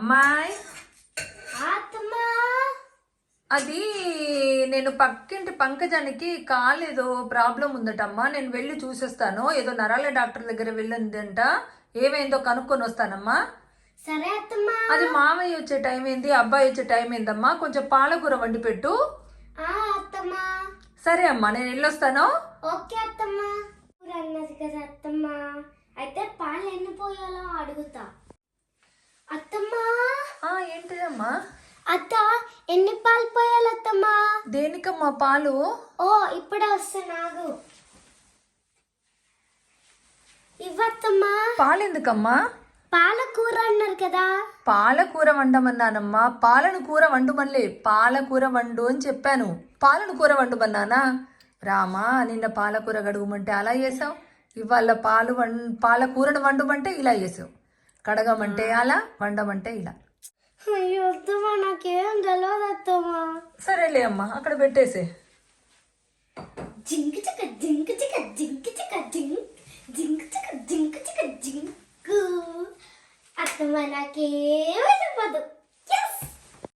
అమ్మాయి. అది నేను పక్కింటి పంకజానికి కాలు ఏదో ప్రాబ్లం ఉందటమ్మా. నేను వెళ్ళి చూసేస్తాను. ఏదో నరాల డాక్టర్ దగ్గర వెళ్ళిందంట. ఏమైందో కనుక్కొని వస్తానమ్మా. సరే అది మామయ్య వచ్చే టైం ఏంది? అబ్బాయి వచ్చే టైం ఏందమ్మా? కొంచెం పాలకూర వండి పెట్టు. సరే అమ్మా నేను వెళ్ళొస్తాను. ఓకే అత్తమ్మా. కూర అన్నది కదా అత్తమ్మా. అయితే పాలు ఎన్ని పోయాలో అడుగుతా. ఏంటిదమ్మా అత్త ఎన్ని పాలు పోయాలి అత్తమ్మా దేనికమ్మా పాలు? ఓ ఇప్పుడే వస్తా నాగు. ఇవ్వత్తమ్మా. పాలు ఎందుకమ్మా పాలకూర అన్నారు కదా. పాలకూర వండమన్నానమ్మా. పాలను కూర వండుమల్లే పాలకూర వండు అని చెప్పాను. పాలను కూర వండుమన్నానా? రామా నిన్న పాలకూర గడుగుమంటే అలా చేసావు? ఇవాళ పాలు వం పాలకూరను వండుమంటే ఇలా చేసావు. కడగమంటే అలా వండమంటే ఇలా. అయ్యో నాకేం తెలియదు అత్తమ్మా. సరేలే అమ్మా అక్కడ పెట్టేసే. జింక్ చిక జింక్ చిక జింక్ చిక జింక్ జింక్ చిక జింక్ చిక జింక్. అత్తమ్మ నాకేమీ చెప్పదు